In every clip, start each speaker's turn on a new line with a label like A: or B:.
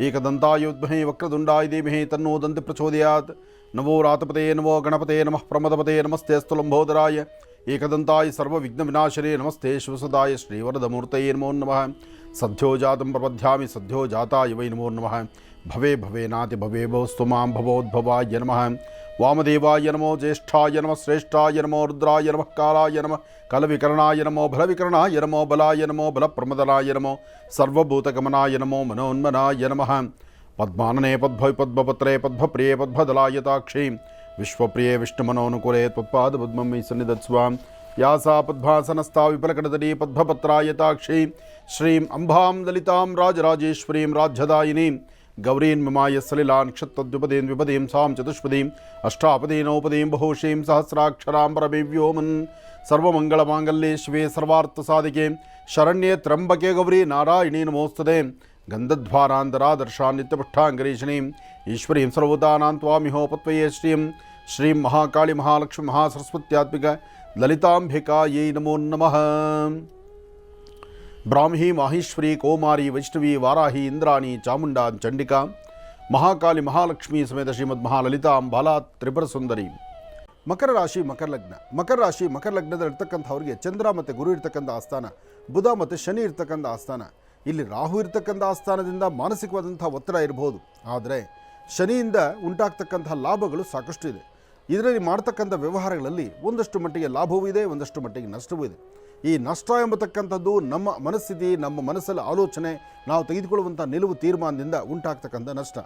A: एकदन्तायोद्महे वक्रदुंडाय देमहे तन्नो दंत प्रचोदयात्। नमो रातपते, नमो गणपते, नम प्रमदपते, नमस्ते अस्तु सर्व विघ्न सर्वविघ्नविनाशने नमस्ते शिवसदाय श्रीवरदमूर्तये नमो नमः। సద్యోజాతం ప్రబధ్యామి సద్యోజాతాయ వై నమో నమ. భవే భవే నాతి భవే భవస్తుమాం భవోద్భవాయ నమ. వామదేవాయ నమో జ్యేష్ఠాయ నమ శ్రేష్ఠాయ నమో రుద్రాయ నమ కాలాయ నమ కలవికరణాయ నమో బలవికరణాయ నమో బలాయ నమో బలప్రమదనాయ నమో సర్వభూతగమనాయ నమో మనోన్మనాయ నమ. పద్మాననే పద్భ పద్మపత్రే పద్మప్రియే పద్మదలాయతాక్షి విశ్వప్రియే విష్ణుమనోనుకూలే త్వత్పాద పద్మం మీ సన్నిధత్స్వాం. ವಿಶ್ವಪ್ರಿಯೇ ವಿಷ್ಣುಮನೋನುಕೂಲೆ ತ್ವತ್ಪಾದ ಪದ್ಮಮಿ ಸನ್ನಿಧತ್ಸ್ವಾಂ ಯಾಸಾ ಪದ್ಮಾಸನಸ್ಥಾ ವಿಪಲಕಡದಡಿ ಪದ್ಮಪತ್ರಾಯತಾಕ್ಷಿ. ಶ್ರೀಂ ಅಂಬಾಂ ಲಲಿತಾಂ ರಾಜರಾಜೇಶ್ವರೀಂ ರಾಜ್ಯದಾಯಿನೀಂ. ಗೌರೀನ್ ಮಿಮಾಯ ಸಲಿಲಾನ್ ಕ್ಷತ್ತದ್ವಿಪದೀನ್ ವಿಪದೇಂ ಸಾಂ ಚತುಷ್ಪದೀಂ ಅಷ್ಟಾಪದೀನೋಪದೀಂ ಬಹುಶೀಂ ಸಹಸ್ರಾಕ್ಷರಾಂ ಪರಮೇವ್ಯೋಮನ್ ಸರ್ವಮಂಗಳಮಾಂಗಲ್ಯೆ ಶಿವೆ ಸರ್ವಾರ್ಥಸಾಧಿಕೆ. ಶರಣ್ಯೆ ತ್ರಂಬಕೆ ಗೌರಿ ನಾರಾಯಣೀ ನಮೋಸ್ತದೆ. ಗಂಧಧ್ವಾರಾಂಧರಾದರ್ಶಾ ನಿತ್ಯಪುಷ್ಟಾಂಗರೀಷಣೀಂ ಈಶ್ವರೀಂ ಸರ್ವದಾನಾಂ ತ್ವಾಮಿಹೋಪತ್ವಯೇ ಶ್ರೀಂ. ಶ್ರೀಂ ಮಹಾಕಾಳಿ ಮಹಾಲಕ್ಷ್ಮಿ ಮಹಾಸರಸ್ವತ್ಯಾತ್ಮಿಕ ಲಲಿತಾಂಬಿಕಾಯೈ ನಮೋ ನಮಃ. ಬ್ರಾಹ್ಮಿ ಮಾಹೇಶ್ವರಿ ಕೋಮಾರಿ ವೈಷ್ಣವಿ ವಾರಾಹಿ ಇಂದ್ರಾಣಿ ಚಾಮುಂಡಾ ಚಂಡಿಕಾ ಮಹಾಕಾಳಿ ಮಹಾಲಕ್ಷ್ಮಿ ಸಮೇತ ಶ್ರೀಮದ್ ಮಹಾಲಲಿತಾಂ ಬಾಲಾ ತ್ರಿಪುರ ಸುಂದರಿ. ಮಕರ ರಾಶಿ, ಮಕರ ಲಗ್ನ. ಮಕರ ರಾಶಿ, ಮಕರ ಲಗ್ನದಲ್ಲಿ ಇರ್ತಕ್ಕಂಥವ್ರಿಗೆ ಚಂದ್ರ ಮತ್ತು ಗುರು ಇರ್ತಕ್ಕಂಥ ಆಸ್ಥಾನ, ಬುಧ ಮತ್ತು ಶನಿ ಇರ್ತಕ್ಕಂಥ ಆಸ್ಥಾನ. ಇಲ್ಲಿ ರಾಹು ಇರ್ತಕ್ಕಂಥ ಆಸ್ಥಾನದಿಂದ ಮಾನಸಿಕವಾದಂಥ ಒತ್ತಡ ಇರಬಹುದು ಆದರೆ ಶನಿಯಿಂದ ಉಂಟಾಗ್ತಕ್ಕಂಥ ಲಾಭಗಳು ಸಾಕಷ್ಟು ಇದೆ. ಇದರಲ್ಲಿ ಮಾಡ್ತಕ್ಕಂಥ ವ್ಯವಹಾರಗಳಲ್ಲಿ ಒಂದಷ್ಟು ಮಟ್ಟಿಗೆ ಲಾಭವೂ ಇದೆ, ಒಂದಷ್ಟು ಮಟ್ಟಿಗೆ ನಷ್ಟವೂ ಇದೆ. ಈ ನಷ್ಟ ಎಂಬತಕ್ಕಂಥದ್ದು ನಮ್ಮ ಮನಸ್ಥಿತಿ, ನಮ್ಮ ಮನಸ್ಸಲ್ಲಿ ಆಲೋಚನೆ, ನಾವು ತೆಗೆದುಕೊಳ್ಳುವಂಥ ನಿಲುವು ತೀರ್ಮಾನದಿಂದ ಉಂಟಾಗ್ತಕ್ಕಂಥ ನಷ್ಟ.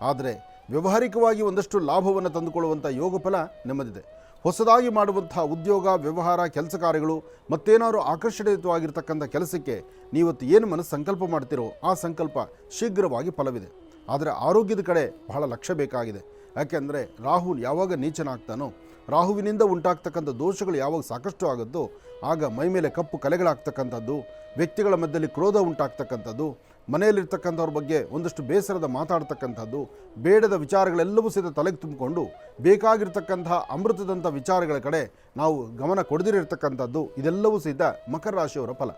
A: ಆದರೆ ವ್ಯವಹಾರಿಕವಾಗಿ ಒಂದಷ್ಟು ಲಾಭವನ್ನು ತಂದುಕೊಳ್ಳುವಂಥ ಯೋಗ ಫಲ ನೆಮ್ಮದಿದೆ. ಹೊಸದಾಗಿ ಮಾಡುವಂಥ ಉದ್ಯೋಗ, ವ್ಯವಹಾರ, ಕೆಲಸ ಕಾರ್ಯಗಳು ಮತ್ತೇನಾದರೂ ಆಕರ್ಷಣೀಯವಾಗಿರ್ತಕ್ಕಂಥ ಕೆಲಸಕ್ಕೆ ನೀವತ್ತು ಏನು ಮನಸ್ಸು ಸಂಕಲ್ಪ ಮಾಡ್ತೀರೋ ಆ ಸಂಕಲ್ಪ ಶೀಘ್ರವಾಗಿ ಫಲವಿದೆ. ಆದರೆ ಆರೋಗ್ಯದ ಕಡೆ ಬಹಳ ಲಕ್ಷ್ಯ ಬೇಕಾಗಿದೆ. ಯಾಕೆಂದರೆ ರಾಹು ಯಾವಾಗ ನೀಚನಾಗ್ತಾನೋ, ರಾಹುವಿನಿಂದ ಉಂಟಾಗ್ತಕ್ಕಂಥ ದೋಷಗಳು ಯಾವಾಗ ಸಾಕಷ್ಟು ಆಗುತ್ತೋ, ಆಗ ಮೈ ಮೇಲೆ ಕಪ್ಪು ಕಲೆಗಳಾಗ್ತಕ್ಕಂಥದ್ದು, ವ್ಯಕ್ತಿಗಳ ಮಧ್ಯದಲ್ಲಿ ಕ್ರೋಧ ಉಂಟಾಗ್ತಕ್ಕಂಥದ್ದು, ಮನೆಯಲ್ಲಿರ್ತಕ್ಕಂಥವ್ರ ಬಗ್ಗೆ ಒಂದಷ್ಟು ಬೇಸರದ ಮಾತಾಡ್ತಕ್ಕಂಥದ್ದು, ಬೇಡದ ವಿಚಾರಗಳೆಲ್ಲವೂ ಸಹಿತ ತಲೆಗೆ ತುಂಬಿಕೊಂಡು ಬೇಕಾಗಿರ್ತಕ್ಕಂಥ ಅಮೃತದಂಥ ವಿಚಾರಗಳ ಕಡೆ ನಾವು ಗಮನ ಕೊಡದಿರತಕ್ಕಂಥದ್ದು, ಇದೆಲ್ಲವೂ ಸಹಿತ ಮಕರ ರಾಶಿಯವರ ಫಲ.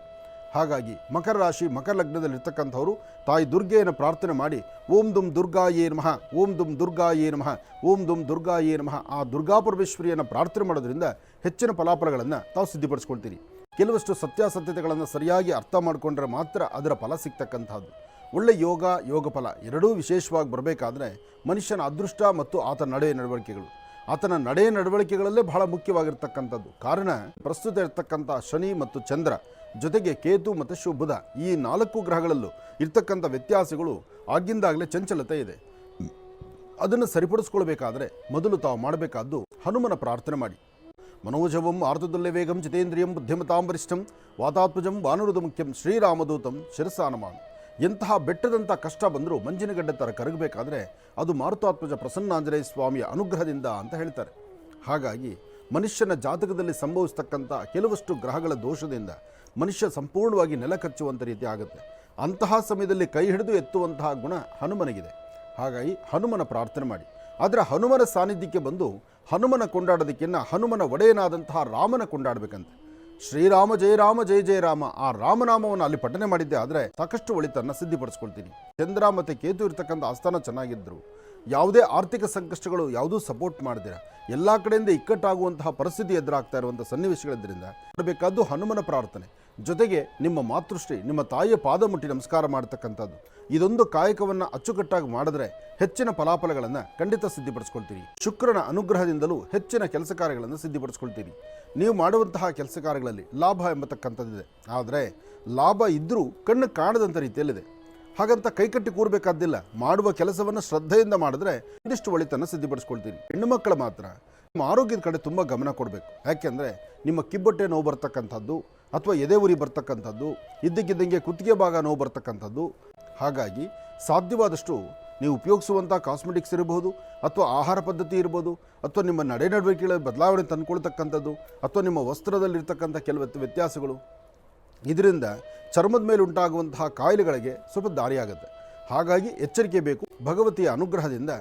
A: ಹಾಗಾಗಿ ಮಕರ ರಾಶಿ, ಮಕರ ಲಗ್ನದಲ್ಲಿರ್ತಕ್ಕಂಥವರು ತಾಯಿ ದುರ್ಗೆಯನ್ನು ಪ್ರಾರ್ಥನೆ ಮಾಡಿ, ಓಂ ದುಮ್ ದುರ್ಗಾ ಏ ನಮಃ, ಓಂ ದುಮ್ ದುರ್ಗಾ ಏ ನಮಃ, ಓಂ ದುಮ್ ದುರ್ಗಾ ಏ ನಮಃ, ಆ ದುರ್ಗಾ ಪರಮೇಶ್ವರಿಯನ್ನು ಪ್ರಾರ್ಥನೆ ಮಾಡೋದ್ರಿಂದ ಹೆಚ್ಚಿನ ಫಲಾಫಲಗಳನ್ನು ತಾವು ಸಿದ್ಧಪಡಿಸ್ಕೊಳ್ತೀರಿ. ಕೆಲವಷ್ಟು ಸತ್ಯಾಸತ್ಯತೆಗಳನ್ನು ಸರಿಯಾಗಿ ಅರ್ಥ ಮಾಡಿಕೊಂಡ್ರೆ ಮಾತ್ರ ಅದರ ಫಲ ಸಿಗ್ತಕ್ಕಂಥದ್ದು. ಒಳ್ಳೆ ಯೋಗ ಯೋಗ ಫಲ ಎರಡೂ ವಿಶೇಷವಾಗಿ ಬರಬೇಕಾದ್ರೆ ಮನುಷ್ಯನ ಅದೃಷ್ಟ ಮತ್ತು ಆತನ ನಡೆ ನಡವಳಿಕೆಗಳು. ಆತನ ನಡೆಯ ನಡವಳಿಕೆಗಳಲ್ಲೇ ಬಹಳ ಮುಖ್ಯವಾಗಿರ್ತಕ್ಕಂಥದ್ದು. ಕಾರಣ ಪ್ರಸ್ತುತ ಇರತಕ್ಕಂಥ ಶನಿ ಮತ್ತು ಚಂದ್ರ ಜೊತೆಗೆ ಕೇತು ಮತ್ತು ಶುಭದ ಈ ನಾಲ್ಕು ಗ್ರಹಗಳಲ್ಲೂ ಇರ್ತಕ್ಕಂಥ ವ್ಯತ್ಯಾಸಗಳು ಆಗಿಂದಾಗಲೇ ಚಂಚಲತೆ ಇದೆ. ಅದನ್ನು ಸರಿಪಡಿಸ್ಕೊಳ್ಬೇಕಾದ್ರೆ ಮೊದಲು ತಾವು ಮಾಡಬೇಕಾದ್ದು ಹನುಮನ ಪ್ರಾರ್ಥನೆ ಮಾಡಿ. ಮನೋಜವಂ ಆರ್ತದಲ್ಲೇ ವೇಗಂ ಜಿತೇಂದ್ರಿಯಂ ಬುದ್ಧಿಮತಾಂ ವರಿಷ್ಠಂ ವಾತಾತ್ಮಜಂ ವಾನುರದ ಮುಖ್ಯಂ ಶ್ರೀರಾಮದೂತಂ ಶಿರಸಾನಮಾನ್ ಎಂತಹ ಬೆಟ್ಟದಂಥ ಕಷ್ಟ ಬಂದರೂ ಮಂಜಿನಗಡ್ಡೆ ಥರ ಕರಗಬೇಕಾದ್ರೆ ಅದು ಮಾರುತಾತ್ಮಜ ಪ್ರಸನ್ನಾಂಜನೇಯ ಸ್ವಾಮಿಯ ಅನುಗ್ರಹದಿಂದ ಅಂತ ಹೇಳ್ತಾರೆ. ಹಾಗಾಗಿ ಮನುಷ್ಯನ ಜಾತಕದಲ್ಲಿ ಸಂಭವಿಸ್ತಕ್ಕಂಥ ಕೆಲವಷ್ಟು ಗ್ರಹಗಳ ದೋಷದಿಂದ ಮನುಷ್ಯ ಸಂಪೂರ್ಣವಾಗಿ ನೆಲ ಕಚ್ಚುವಂಥ ರೀತಿ ಆಗುತ್ತೆ. ಅಂತಹ ಸಮಯದಲ್ಲಿ ಕೈ ಹಿಡಿದು ಎತ್ತುವಂತಹ ಗುಣ ಹನುಮನಿಗಿದೆ. ಹಾಗಾಗಿ ಹನುಮನ ಪ್ರಾರ್ಥನೆ ಮಾಡಿ. ಆದರೆ ಹನುಮನ ಸಾನ್ನಿಧ್ಯಕ್ಕೆ ಬಂದು ಹನುಮನ ಕೊಂಡಾಡೋದಕ್ಕಿನ್ನ ಹನುಮನ ಒಡೆಯನಾದಂತಹ ರಾಮನ ಕೊಂಡಾಡಬೇಕಂತೆ. ಶ್ರೀರಾಮ ಜಯ ರಾಮ ಜಯ ಜಯ ರಾಮ ಆ ರಾಮನಾಮವನ್ನು ಅಲ್ಲಿ ಪಠನೆ ಮಾಡಿದ್ದೆ ಆದರೆ ಸಾಕಷ್ಟು ಒಳಿತನ್ನು ಸಿದ್ಧಿಪಡಿಸ್ಕೊಳ್ತೀನಿ. ಚಂದ್ರ ಮತ್ತು ಕೇತು ಇರ್ತಕ್ಕಂಥ ಆಸ್ಥಾನ ಚೆನ್ನಾಗಿದ್ದರು ಯಾವುದೇ ಆರ್ಥಿಕ ಸಂಕಷ್ಟಗಳು ಯಾವುದೂ ಸಪೋರ್ಟ್ ಮಾಡದಿರ. ಎಲ್ಲ ಕಡೆಯಿಂದ ಇಕ್ಕಟ್ಟಾಗುವಂತಹ ಪರಿಸ್ಥಿತಿ ಎದುರಾಗ್ತಾ ಇರುವಂಥ ಸನ್ನಿವೇಶಗಳಿದ್ದರಿಂದ ಮಾಡಬೇಕಾದ್ದು ಹನುಮನ ಪ್ರಾರ್ಥನೆ. ಜೊತೆಗೆ ನಿಮ್ಮ ಮಾತೃಶ್ರೀ, ನಿಮ್ಮ ತಾಯಿಯ ಪಾದ ಮುಟ್ಟಿ ನಮಸ್ಕಾರ ಮಾಡತಕ್ಕಂಥದ್ದು. ಇದೊಂದು ಕಾಯಕವನ್ನು ಅಚ್ಚುಕಟ್ಟಾಗಿ ಮಾಡಿದ್ರೆ ಹೆಚ್ಚಿನ ಫಲಾಫಲಗಳನ್ನು ಖಂಡಿತ ಸಿದ್ಧಿಪಡಿಸ್ಕೊಳ್ತೀರಿ. ಶುಕ್ರನ ಅನುಗ್ರಹದಿಂದಲೂ ಹೆಚ್ಚಿನ ಕೆಲಸ ಕಾರ್ಯಗಳನ್ನು ಸಿದ್ಧಿಪಡಿಸ್ಕೊಳ್ತೀರಿ. ನೀವು ಮಾಡುವಂತಹ ಕೆಲಸ ಕಾರ್ಯಗಳಲ್ಲಿ ಲಾಭ ಎಂಬತಕ್ಕಂಥದ್ದಿದೆ. ಆದರೆ ಲಾಭ ಇದ್ದರೂ ಕಣ್ಣು ಕಾಣದಂಥ ರೀತಿಯಲ್ಲಿದೆ. ಹಾಗಂತ ಕೈಕಟ್ಟಿ ಕೂರಬೇಕಾದ್ದಿಲ್ಲ. ಮಾಡುವ ಕೆಲಸವನ್ನು ಶ್ರದ್ಧೆಯಿಂದ ಮಾಡಿದ್ರೆ ಒಂದಿಷ್ಟು ಒಳಿತನ್ನು ಸಿದ್ಧಪಡಿಸ್ಕೊಳ್ತೀನಿ ಹೆಣ್ಣು ಮಕ್ಕಳು ಮಾತ್ರ ನಿಮ್ಮ ಆರೋಗ್ಯದ ಕಡೆ ತುಂಬ ಗಮನ ಕೊಡಬೇಕು. ಯಾಕೆಂದರೆ ನಿಮ್ಮ ಕಿಬ್ಬೊಟ್ಟೆ ನೋವು ಬರ್ತಕ್ಕಂಥದ್ದು ಅಥವಾ ಎದೆ ಉರಿ ಬರ್ತಕ್ಕಂಥದ್ದು, ಇದ್ದಕ್ಕಿದ್ದಂಗೆ ಕುತ್ತಿಗೆ ಭಾಗ ನೋವು ಬರ್ತಕ್ಕಂಥದ್ದು. ಹಾಗಾಗಿ ಸಾಧ್ಯವಾದಷ್ಟು ನೀವು ಉಪಯೋಗಿಸುವಂಥ ಕಾಸ್ಮೆಟಿಕ್ಸ್ ಇರಬಹುದು ಅಥವಾ ಆಹಾರ ಪದ್ಧತಿ ಇರ್ಬೋದು ಅಥವಾ ನಿಮ್ಮ ನಡೆ ನಡವಳಿಕೆಗಳ ಬದಲಾವಣೆ ತಂದುಕೊಳ್ತಕ್ಕಂಥದ್ದು ಅಥವಾ ನಿಮ್ಮ ವಸ್ತ್ರದಲ್ಲಿರ್ತಕ್ಕಂಥ ಕೆಲವತ್ತು ವ್ಯತ್ಯಾಸಗಳು. ಇದರಿಂದ ಚರ್ಮದ ಮೇಲೆ ಉಂಟಾಗುವಂತಹ ಕಾಯಿಲೆಗಳಿಗೆ ಸ್ವಲ್ಪ ದಾರಿಯಾಗುತ್ತೆ. ಹಾಗಾಗಿ ಎಚ್ಚರಿಕೆ ಬೇಕು. ಭಗವತಿಯ ಅನುಗ್ರಹದಿಂದ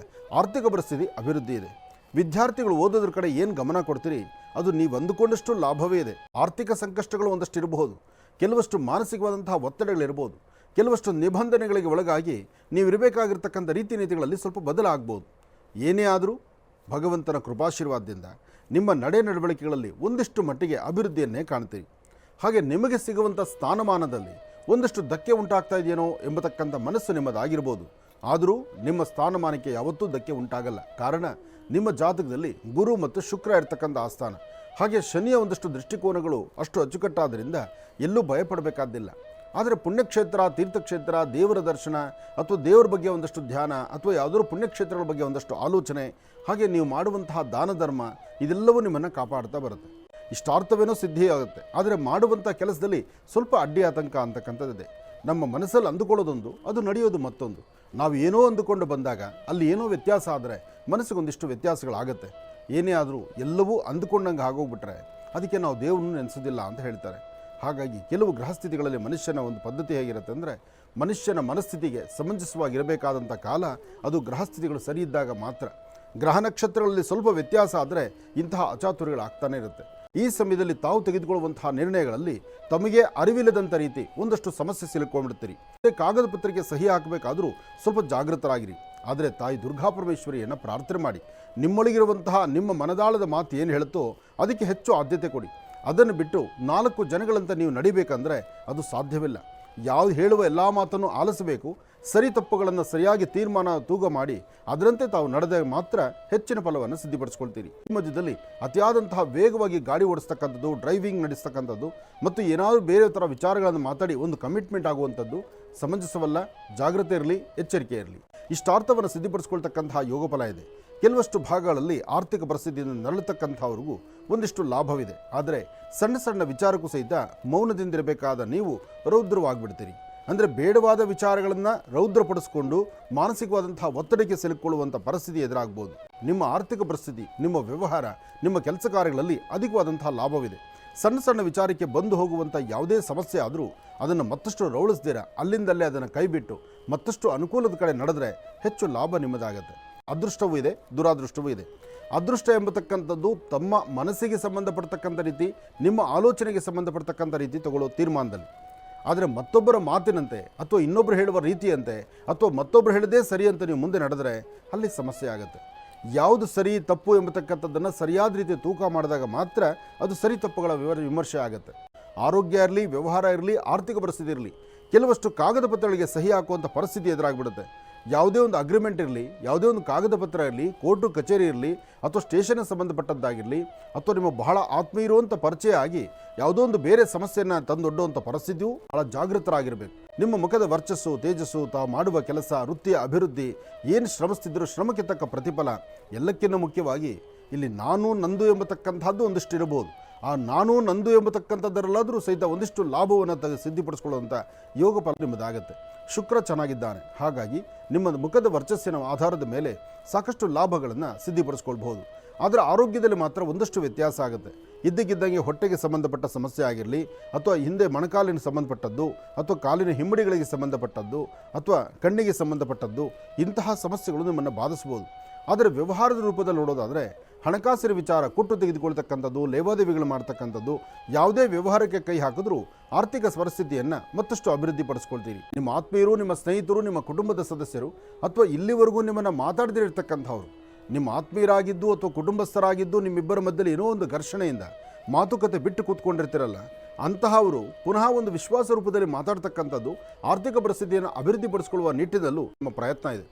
A: ಆರ್ಥಿಕ ಪರಿಸ್ಥಿತಿ ಅಭಿವೃದ್ಧಿ ಇದೆ. ವಿದ್ಯಾರ್ಥಿಗಳು ಓದೋದ್ರ ಕಡೆ ಏನು ಗಮನ ಕೊಡ್ತೀರಿ? ಅದು ನೀವು ಅಂದುಕೊಂಡಷ್ಟು ಲಾಭವೇ ಇದೆ. ಆರ್ಥಿಕ ಸಂಕಷ್ಟಗಳು ಒಂದಷ್ಟು ಇರಬಹುದು ಕೆಲವಷ್ಟು ಮಾನಸಿಕವಾದಂತಹ ಒತ್ತಡಗಳಿರ್ಬೋದು ಕೆಲವಷ್ಟು ನಿಬಂಧನೆಗಳಿಗೆ ಒಳಗಾಗಿ ನೀವು ಇರಬೇಕಾಗಿರ್ತಕ್ಕಂಥ ರೀತಿ ನೀತಿಗಳಲ್ಲಿ ಸ್ವಲ್ಪ ಬದಲಾಗ್ಬೋದು. ಏನೇ ಆದರೂ ಭಗವಂತನ ಕೃಪಾಶೀರ್ವಾದದಿಂದ ನಿಮ್ಮ ನಡೆ ನಡವಳಿಕೆಗಳಲ್ಲಿ ಒಂದಿಷ್ಟು ಮಟ್ಟಿಗೆ ಅಭಿವೃದ್ಧಿಯನ್ನೇ ಕಾಣ್ತೀರಿ. ಹಾಗೆ ನಿಮಗೆ ಸಿಗುವಂಥ ಸ್ಥಾನಮಾನದಲ್ಲಿ ಒಂದಷ್ಟು ಧಕ್ಕೆ ಉಂಟಾಗ್ತಾ ಇದೆಯೇನೋ ಎಂಬತಕ್ಕಂಥ ಮನಸ್ಸು ನಿಮ್ಮದಾಗಿರ್ಬೋದು. ಆದರೂ ನಿಮ್ಮ ಸ್ಥಾನಮಾನಕ್ಕೆ ಯಾವತ್ತೂ ಧಕ್ಕೆ ಉಂಟಾಗಲ್ಲ. ಕಾರಣ, ನಿಮ್ಮ ಜಾತಕದಲ್ಲಿ ಗುರು ಮತ್ತು ಶುಕ್ರ ಇರ್ತಕ್ಕಂಥ ಆಸ್ಥಾನ. ಹಾಗೆ ಶನಿಯ ಒಂದಷ್ಟು ದೃಷ್ಟಿಕೋನಗಳು ಅಷ್ಟು ಅಚ್ಚುಕಟ್ಟಾದ್ದರಿಂದ ಎಲ್ಲೂ ಭಯಪಡಬೇಕಾದ್ದಿಲ್ಲ ಆದರೆ ಪುಣ್ಯಕ್ಷೇತ್ರ, ತೀರ್ಥಕ್ಷೇತ್ರ, ದೇವರ ದರ್ಶನ ಅಥವಾ ದೇವರ ಬಗ್ಗೆ ಒಂದಷ್ಟು ಧ್ಯಾನ ಅಥವಾ ಯಾವುದಾದ್ರೂ ಪುಣ್ಯಕ್ಷೇತ್ರಗಳ ಬಗ್ಗೆ ಒಂದಷ್ಟು ಆಲೋಚನೆ, ಹಾಗೆ ನೀವು ಮಾಡುವಂತಹ ದಾನ ಧರ್ಮ ಇದೆಲ್ಲವೂ ನಿಮ್ಮನ್ನು ಕಾಪಾಡ್ತಾ ಬರುತ್ತೆ. ಇಷ್ಟಾರ್ಥವೇನೋ ಸಿದ್ಧಿಯಾಗುತ್ತೆ. ಆದರೆ ಮಾಡುವಂಥ ಕೆಲಸದಲ್ಲಿ ಸ್ವಲ್ಪ ಅಡ್ಡಿ ಆತಂಕ ಅಂತಕ್ಕಂಥದ್ದಿದೆ. ನಮ್ಮ ಮನಸ್ಸಲ್ಲಿ ಅಂದುಕೊಳ್ಳೋದೊಂದು, ಅದು ನಡೆಯೋದು ಮತ್ತೊಂದು. ನಾವು ಏನೋ ಅಂದುಕೊಂಡು ಬಂದಾಗ ಅಲ್ಲಿ ಏನೋ ವ್ಯತ್ಯಾಸ ಆದರೆ ಮನಸ್ಸಿಗೊಂದಿಷ್ಟು ವ್ಯತ್ಯಾಸಗಳಾಗುತ್ತೆ. ಏನೇ ಆದರೂ ಎಲ್ಲವೂ ಅಂದುಕೊಂಡಂಗೆ ಆಗೋಗ್ಬಿಟ್ರೆ ಅದಕ್ಕೆ ನಾವು ದೇವರನ್ನು ನೆನೆಸೋದಿಲ್ಲ ಅಂತ ಹೇಳ್ತಾರೆ. ಹಾಗಾಗಿ ಕೆಲವು ಗ್ರಹಸ್ಥಿತಿಗಳಲ್ಲಿ ಮನುಷ್ಯನ ಒಂದು ಪದ್ಧತಿ ಹೇಗಿರುತ್ತೆ ಅಂದರೆ ಮನುಷ್ಯನ ಮನಸ್ಥಿತಿಗೆ ಸಮಂಜಸವಾಗಿರಬೇಕಾದಂಥ ಕಾಲ ಅದು ಗ್ರಹಸ್ಥಿತಿಗಳು ಸರಿ ಇದ್ದಾಗ ಮಾತ್ರ. ಗ್ರಹ ನಕ್ಷತ್ರಗಳಲ್ಲಿ ಸ್ವಲ್ಪ ವ್ಯತ್ಯಾಸ ಆದರೆ ಇಂತಹ ಅಚಾತುರ್ಯಗಳಾಗ್ತಾನೆ ಇರುತ್ತೆ. ಈ ಸಮಯದಲ್ಲಿ ತಾವು ತೆಗೆದುಕೊಳ್ಳುವಂತಹ ನಿರ್ಣಯಗಳಲ್ಲಿ ತಮಗೆ ಅರಿವಿಲ್ಲದಂಥ ರೀತಿ ಒಂದಷ್ಟು ಸಮಸ್ಯೆ ಸಿಲುಕೊಂಡ್ಬಿಡ್ತೀರಿ. ಕಾಗದ ಪತ್ರಿಕೆ ಸಹಿ ಹಾಕಬೇಕಾದರೂ ಸ್ವಲ್ಪ ಜಾಗೃತರಾಗಿರಿ. ಆದರೆ ತಾಯಿ ದುರ್ಗಾ ಪರಮೇಶ್ವರಿಯನ್ನು ಪ್ರಾರ್ಥನೆ ಮಾಡಿ. ನಿಮ್ಮೊಳಗಿರುವಂತಹ ನಿಮ್ಮ ಮನದಾಳದ ಮಾತು ಏನು ಹೇಳುತ್ತೋ ಅದಕ್ಕೆ ಹೆಚ್ಚು ಆದ್ಯತೆ ಕೊಡಿ. ಅದನ್ನು ಬಿಟ್ಟು ನಾಲ್ಕು ಜನಗಳಂತ ನೀವು ನಡಿಬೇಕಂದ್ರೆ ಅದು ಸಾಧ್ಯವಿಲ್ಲ. ಯಾವ್ದು ಹೇಳುವ ಎಲ್ಲ ಮಾತನ್ನು ಆಲಿಸಬೇಕು, ಸರಿ ತಪ್ಪುಗಳನ್ನು ಸರಿಯಾಗಿ ತೀರ್ಮಾನ ತೂಗ ಮಾಡಿ, ಅದರಂತೆ ತಾವು ನಡೆದಾಗ ಮಾತ್ರ ಹೆಚ್ಚಿನ ಫಲವನ್ನು ಸಿದ್ಧಿಪಡಿಸ್ಕೊಳ್ತೀರಿ. ಈ ಮಧ್ಯದಲ್ಲಿ ಅತಿಯಾದಂತಹ ವೇಗವಾಗಿ ಗಾಡಿ ಓಡಿಸ್ತಕ್ಕಂಥದ್ದು, ಡ್ರೈವಿಂಗ್ ನಡೆಸ್ತಕ್ಕಂಥದ್ದು, ಮತ್ತು ಏನಾದರೂ ಬೇರೆ ಥರ ವಿಚಾರಗಳನ್ನು ಮಾತಾಡಿ ಒಂದು ಕಮಿಟ್ಮೆಂಟ್ ಆಗುವಂಥದ್ದು ಸಮಂಜಸವಲ್ಲ, ಜಾಗ್ರತೆ ಇರಲಿ, ಎಚ್ಚರಿಕೆ ಇರಲಿ. ಇಷ್ಟಾರ್ಥವನ್ನು ಸಿದ್ಧಿಪಡಿಸ್ಕೊಳ್ತಕ್ಕಂತಹ ಯೋಗ ಫಲ ಇದೆ. ಕೆಲವಷ್ಟು ಭಾಗಗಳಲ್ಲಿ ಆರ್ಥಿಕ ಪರಿಸ್ಥಿತಿಯನ್ನು ನರಳತಕ್ಕಂಥವ್ರಿಗೂ ಒಂದಿಷ್ಟು ಲಾಭವಿದೆ. ಆದರೆ ಸಣ್ಣ ಸಣ್ಣ ವಿಚಾರಕ್ಕೂ ಸಹಿತ ಮೌನದಿಂದಿರಬೇಕಾದ ನೀವು ರೌದ್ರವಾಗಿಬಿಡ್ತೀರಿ. ಅಂದರೆ ಬೇಡವಾದ ವಿಚಾರಗಳನ್ನು ರೌದ್ರಪಡಿಸಿಕೊಂಡು ಮಾನಸಿಕವಾದಂತಹ ಒತ್ತಡಕ್ಕೆ ಸಿಲುಕೊಳ್ಳುವಂಥ ಪರಿಸ್ಥಿತಿ ಎದುರಾಗ್ಬೋದು. ನಿಮ್ಮ ಆರ್ಥಿಕ ಪರಿಸ್ಥಿತಿ, ನಿಮ್ಮ ವ್ಯವಹಾರ, ನಿಮ್ಮ ಕೆಲಸ ಕಾರ್ಯಗಳಲ್ಲಿ ಅಧಿಕವಾದಂತಹ ಲಾಭವಿದೆ. ಸಣ್ಣ ಸಣ್ಣ ವಿಚಾರಕ್ಕೆ ಬಂದು ಹೋಗುವಂಥ ಯಾವುದೇ ಸಮಸ್ಯೆ ಆದರೂ ಅದನ್ನು ಮತ್ತಷ್ಟು ರೌಳಿಸ್ದಿರ ಅಲ್ಲಿಂದಲ್ಲೇ ಅದನ್ನು ಕೈಬಿಟ್ಟು ಮತ್ತಷ್ಟು ಅನುಕೂಲದ ಕಡೆ ನಡೆದರೆ ಹೆಚ್ಚು ಲಾಭ ನಿಮ್ಮದಾಗತ್ತೆ. ಅದೃಷ್ಟವೂ ಇದೆ, ದುರಾದೃಷ್ಟವೂ ಇದೆ. ಅದೃಷ್ಟ ಎಂಬತಕ್ಕಂಥದ್ದು ತಮ್ಮ ಮನಸ್ಸಿಗೆ ಸಂಬಂಧಪಡ್ತಕ್ಕಂಥ ರೀತಿ, ನಿಮ್ಮ ಆಲೋಚನೆಗೆ ಸಂಬಂಧಪಡ್ತಕ್ಕಂಥ ರೀತಿ ತಗೊಳ್ಳೋ ತೀರ್ಮಾನದಲ್ಲಿ. ಆದರೆ ಮತ್ತೊಬ್ಬರ ಮಾತಿನಂತೆ ಅಥವಾ ಇನ್ನೊಬ್ಬರು ಹೇಳುವ ರೀತಿಯಂತೆ ಅಥವಾ ಮತ್ತೊಬ್ಬರು ಹೇಳದೇ ಸರಿ ಅಂತ ನೀವು ಮುಂದೆ ನಡೆದರೆ ಅಲ್ಲಿ ಸಮಸ್ಯೆ ಆಗುತ್ತೆ. ಯಾವುದು ಸರಿ, ತಪ್ಪು ಎಂಬತಕ್ಕಂಥದ್ದನ್ನು ಸರಿಯಾದ ರೀತಿ ತೂಕ ಮಾಡಿದಾಗ ಮಾತ್ರ ಅದು ಸರಿ ತಪ್ಪುಗಳ ವಿವರ ವಿಮರ್ಶೆ ಆಗುತ್ತೆ. ಆರೋಗ್ಯ ಇರಲಿ, ವ್ಯವಹಾರ ಇರಲಿ, ಆರ್ಥಿಕ ಪರಿಸ್ಥಿತಿ ಇರಲಿ, ಕೆಲವಷ್ಟು ಕಾಗದ ಪತ್ರಗಳಿಗೆ ಸಹಿ ಹಾಕುವಂಥ ಪರಿಸ್ಥಿತಿ ಎದುರಾಗ್ಬಿಡುತ್ತೆ. ಯಾವುದೇ ಒಂದು ಅಗ್ರಿಮೆಂಟ್ ಇರಲಿ, ಯಾವುದೇ ಒಂದು ಕಾಗದ ಪತ್ರ ಇರಲಿ ಕೋರ್ಟು ಕಚೇರಿ ಇರಲಿ, ಅಥವಾ ಸ್ಟೇಷನ್ಗೆ ಸಂಬಂಧಪಟ್ಟದ್ದಾಗಿರಲಿ, ಅಥವಾ ನಿಮ್ಮ ಬಹಳ ಆತ್ಮೀಯ ಇರುವಂಥ ಪರಿಚಯ ಆಗಿ ಯಾವುದೋ ಒಂದು ಬೇರೆ ಸಮಸ್ಯೆಯನ್ನು ತಂದೊಡ್ಡುವಂಥ ಪರಿಸ್ಥಿತಿಯು ಬಹಳ ಜಾಗೃತರಾಗಿರಬೇಕು. ನಿಮ್ಮ ಮುಖದ ವರ್ಚಸ್ಸು, ತೇಜಸ್ಸು, ತಾವು ಮಾಡುವ ಕೆಲಸ ವೃತ್ತಿಯ ಅಭಿವೃದ್ಧಿ, ಏನು ಶ್ರಮಿಸ್ತಿದ್ದರೂ ಶ್ರಮಕ್ಕೆ ತಕ್ಕ ಪ್ರತಿಫಲ ಎಲ್ಲಕ್ಕಿಂತ ಮುಖ್ಯವಾಗಿ ಇಲ್ಲಿ ನಾನು ನಂದು ಎಂಬತಕ್ಕಂಥದ್ದು ಒಂದಿಷ್ಟು ಇರಬಹುದು ಆ ನಾನು ನಂದು ಎಂಬತಕ್ಕಂಥದ್ದರಲ್ಲಾದರೂ ಸಹಿತ ಒಂದಿಷ್ಟು ಲಾಭವನ್ನು ತೆಗೆ ಸಿದ್ಧಿಪಡಿಸ್ಕೊಳ್ಳುವಂಥ ಯೋಗ ಫಲ ನಿಮ್ಮದಾಗತ್ತೆ. ಶುಕ್ರ ಚೆನ್ನಾಗಿದ್ದಾನೆ. ಹಾಗಾಗಿ ನಿಮ್ಮ ಮುಖದ ವರ್ಚಸ್ಸಿನ ಆಧಾರದ ಮೇಲೆ ಸಾಕಷ್ಟು ಲಾಭಗಳನ್ನು ಸಿದ್ಧಿಪಡಿಸ್ಕೊಳ್ಬಹುದು. ಆದರೆ ಆರೋಗ್ಯದಲ್ಲಿ ಮಾತ್ರ ಒಂದಷ್ಟು ವ್ಯತ್ಯಾಸ ಆಗುತ್ತೆ. ಇದ್ದಕ್ಕಿದ್ದಂಗೆ ಹೊಟ್ಟೆಗೆ ಸಂಬಂಧಪಟ್ಟ ಸಮಸ್ಯೆ ಆಗಿರಲಿ, ಅಥವಾ ಹಿಂದೆ ಮೊಣಕಾಲಿನ ಸಂಬಂಧಪಟ್ಟದ್ದು, ಅಥವಾ ಕಾಲಿನ ಹಿಮ್ಮಡಿಗಳಿಗೆ ಸಂಬಂಧಪಟ್ಟದ್ದು, ಅಥವಾ ಕಣ್ಣಿಗೆ ಸಂಬಂಧಪಟ್ಟದ್ದು, ಇಂತಹ ಸಮಸ್ಯೆಗಳು ನಿಮ್ಮನ್ನು ಬಾಧಿಸ್ಬೋದು. ಆದರೆ ವ್ಯವಹಾರದ ರೂಪದಲ್ಲಿ ನೋಡೋದಾದರೆ ಹಣಕಾಸಿನ ವಿಚಾರ ಕೊಟ್ಟು ತೆಗೆದುಕೊಳ್ತಕ್ಕಂಥದ್ದು ಲೇವಾದೇವಿಗಳು ಮಾಡ್ತಕ್ಕಂಥದ್ದು, ಯಾವುದೇ ವ್ಯವಹಾರಕ್ಕೆ ಕೈ ಹಾಕಿದ್ರೂ ಆರ್ಥಿಕ ಪರಿಸ್ಥಿತಿಯನ್ನು ಮತ್ತಷ್ಟು ಅಭಿವೃದ್ಧಿಪಡಿಸ್ಕೊಳ್ತೀರಿ ನಿಮ್ಮ ಆತ್ಮೀಯರು, ನಿಮ್ಮ ಸ್ನೇಹಿತರು, ನಿಮ್ಮ ಕುಟುಂಬದ ಸದಸ್ಯರು ಅಥವಾ ಇಲ್ಲಿವರೆಗೂ ನಿಮ್ಮನ್ನು ಮಾತಾಡದಿರತಕ್ಕಂಥವ್ರು ನಿಮ್ಮ ಆತ್ಮೀಯರಾಗಿದ್ದು ಅಥವಾ ಕುಟುಂಬಸ್ಥರಾಗಿದ್ದು ನಿಮ್ಮಿಬ್ಬರ ಮಧ್ಯದಲ್ಲಿ ಏನೋ ಒಂದು ಘರ್ಷಣೆಯಿಂದ ಮಾತುಕತೆ ಬಿಟ್ಟು ಕೂತ್ಕೊಂಡಿರ್ತಿರಲ್ಲ, ಅಂತಹವರು ಪುನಃ ಒಂದು ವಿಶ್ವಾಸ ರೂಪದಲ್ಲಿ ಮಾತಾಡ್ತಕ್ಕಂಥದ್ದು ಆರ್ಥಿಕ ಪರಿಸ್ಥಿತಿಯನ್ನು ಅಭಿವೃದ್ಧಿಪಡಿಸಿಕೊಳ್ಳುವ ನಿಟ್ಟಿನಲ್ಲೂ ನಮ್ಮ ಪ್ರಯತ್ನ ಇದೆ.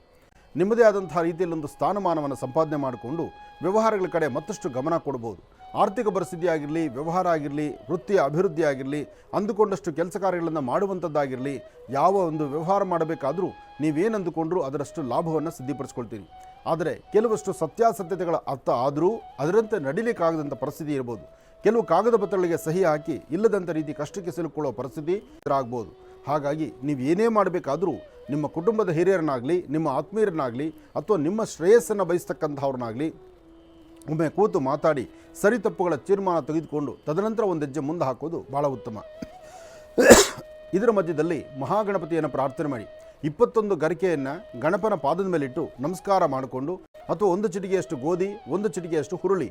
A: ನಿಮ್ಮದೇ ಆದಂತಹ ರೀತಿಯಲ್ಲಿ ಒಂದು ಸ್ಥಾನಮಾನವನ್ನು ಸಂಪಾದನೆ ಮಾಡಿಕೊಂಡು ವ್ಯವಹಾರಗಳ ಕಡೆ ಮತ್ತಷ್ಟು ಗಮನ ಕೊಡ್ಬೋದು. ಆರ್ಥಿಕ ಪರಿಸ್ಥಿತಿ ಆಗಿರಲಿ, ವ್ಯವಹಾರ ಆಗಿರಲಿ ವೃತ್ತಿಯ ಅಭಿವೃದ್ಧಿ ಆಗಿರಲಿ, ಅಂದುಕೊಂಡಷ್ಟು ಕೆಲಸ ಕಾರ್ಯಗಳನ್ನು ಮಾಡುವಂಥದ್ದಾಗಿರಲಿ, ಯಾವ ಒಂದು ವ್ಯವಹಾರ ಮಾಡಬೇಕಾದರೂ ನೀವೇನು ಅಂದುಕೊಂಡ್ರೂ ಅದರಷ್ಟು ಲಾಭವನ್ನು ಸಿದ್ಧಿಪಡಿಸ್ಕೊಳ್ತೀರಿ. ಆದರೆ ಕೆಲವಷ್ಟು ಸತ್ಯಾಸತ್ಯತೆಗಳ ಅರ್ಥ ಆದರೂ ಅದರಂತೆ ನಡಿಲಿಕ್ಕಾಗದಂಥ ಪರಿಸ್ಥಿತಿ ಇರ್ಬೋದು. ಕೆಲವು ಕಾಗದ ಪತ್ರಗಳಿಗೆ ಸಹಿ ಹಾಕಿ ಇಲ್ಲದಂಥ ರೀತಿ ಕಷ್ಟಕ್ಕೆ ಸಿಲುಕೊಳ್ಳುವ ಪರಿಸ್ಥಿತಿ ಎದುರಾಗ್ಬೋದು ಹಾಗಾಗಿ ನೀವು ಏನೇ ಮಾಡಬೇಕಾದರೂ ನಿಮ್ಮ ಕುಟುಂಬದ ಹಿರಿಯರನ್ನಾಗಲಿ, ನಿಮ್ಮ ಆತ್ಮೀಯರನ್ನಾಗಲಿ ಅಥವಾ ನಿಮ್ಮ ಶ್ರೇಯಸ್ಸನ್ನು ಬಯಸ್ತಕ್ಕಂಥವ್ರನ್ನಾಗಲಿ ಒಮ್ಮೆ ಕೂತು ಮಾತಾಡಿ ಸರಿ ತಪ್ಪುಗಳ ತೀರ್ಮಾನ ತೆಗೆದುಕೊಂಡು ತದನಂತರ ಒಂದು ಹೆಜ್ಜೆ ಮುಂದೆ ಹಾಕೋದು ಭಾಳ ಉತ್ತಮ. ಇದರ ಮಧ್ಯದಲ್ಲಿ ಮಹಾಗಣಪತಿಯನ್ನು ಪ್ರಾರ್ಥನೆ ಮಾಡಿ. ಇಪ್ಪತ್ತೊಂದು ಗರಿಕೆಯನ್ನು ಗಣಪನ ಪಾದದ ಮೇಲಿಟ್ಟು ನಮಸ್ಕಾರ ಮಾಡಿಕೊಂಡು ಅಥವಾ ಒಂದು ಚಿಟಿಗೆಯಷ್ಟು ಗೋಧಿ, ಒಂದು ಚಿಟಿಗೆಯಷ್ಟು ಹುರುಳಿ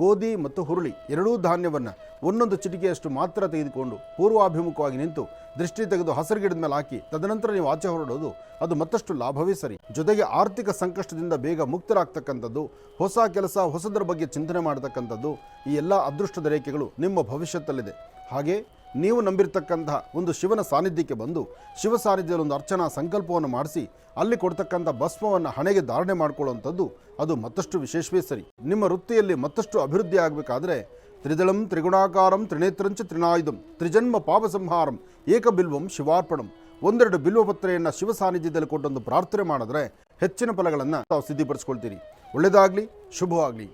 A: ಗೋಧಿ ಮತ್ತು ಹುರುಳಿ ಎರಡೂ ಧಾನ್ಯವನ್ನು ಒಂದೊಂದು ಚಿಟಿಕೆಯಷ್ಟು ಮಾತ್ರ ತೆಗೆದುಕೊಂಡು ಪೂರ್ವಾಭಿಮುಖವಾಗಿ ನಿಂತು ದೃಷ್ಟಿ ತೆಗೆದು ಹಸಿರು ಗಿಡದ ಮೇಲೆ ಹಾಕಿ ತದನಂತರ ನೀವು ಆಚೆ ಹೊರಡೋದು, ಅದು ಮತ್ತಷ್ಟು ಲಾಭವೇ ಸರಿ. ಜೊತೆಗೆ ಆರ್ಥಿಕ ಸಂಕಷ್ಟದಿಂದ ಬೇಗ ಮುಕ್ತರಾಗ್ತಕ್ಕಂಥದ್ದು, ಹೊಸ ಕೆಲಸ ಹೊಸದರ ಬಗ್ಗೆ ಚಿಂತನೆ ಮಾಡತಕ್ಕಂಥದ್ದು, ಈ ಎಲ್ಲ ಅದೃಷ್ಟದ ರೇಖೆಗಳು ನಿಮ್ಮ ಭವಿಷ್ಯತ್ತಲ್ಲಿದೆ. ಹಾಗೆ ನೀವು ನಂಬಿರ್ತಕ್ಕಂತಹ ಒಂದು ಶಿವನ ಸಾನ್ನಿಧ್ಯಕ್ಕೆ ಬಂದು ಶಿವ ಸಾನ್ನಿಧ್ಯದಲ್ಲಿ ಒಂದು ಅರ್ಚನಾ ಸಂಕಲ್ಪವನ್ನು ಮಾಡಿಸಿ, ಅಲ್ಲಿ ಕೊಡ್ತಕ್ಕಂಥ ಭಸ್ಮವನ್ನು ಹಣೆಗೆ ಧಾರಣೆ ಮಾಡ್ಕೊಳ್ಳುವಂಥದ್ದು ಅದು ಮತ್ತಷ್ಟು ವಿಶೇಷವೇ ಸರಿ. ನಿಮ್ಮ ವೃತ್ತಿಯಲ್ಲಿ ಮತ್ತಷ್ಟು ಅಭಿವೃದ್ಧಿ ಆಗಬೇಕಾದ್ರೆ ತ್ರಿದಳಂ ತ್ರಿಗುಣಾಕಾರಂ ತ್ರಿನೇತ್ರಂಚ ತ್ರಿನಾಯುಧಂ ತ್ರಿಜನ್ಮ ಪಾಪ ಸಂಹಾರಂ ಏಕಬಿಲ್ವಂ ಶಿವಾರ್ಪಣಂ ಒಂದೆರಡು ಬಿಲ್ವಪತ್ರೆಯನ್ನು ಶಿವ ಸಾನ್ನಿಧ್ಯದಲ್ಲಿ ಕೊಟ್ಟೊಂದು ಪ್ರಾರ್ಥನೆ ಮಾಡಿದ್ರೆ ಹೆಚ್ಚಿನ ಫಲಗಳನ್ನು ತಾವು ಸಿದ್ಧಿಪಡಿಸ್ಕೊಳ್ತೀರಿ. ಒಳ್ಳೆಯದಾಗಲಿ, ಶುಭವಾಗಲಿ.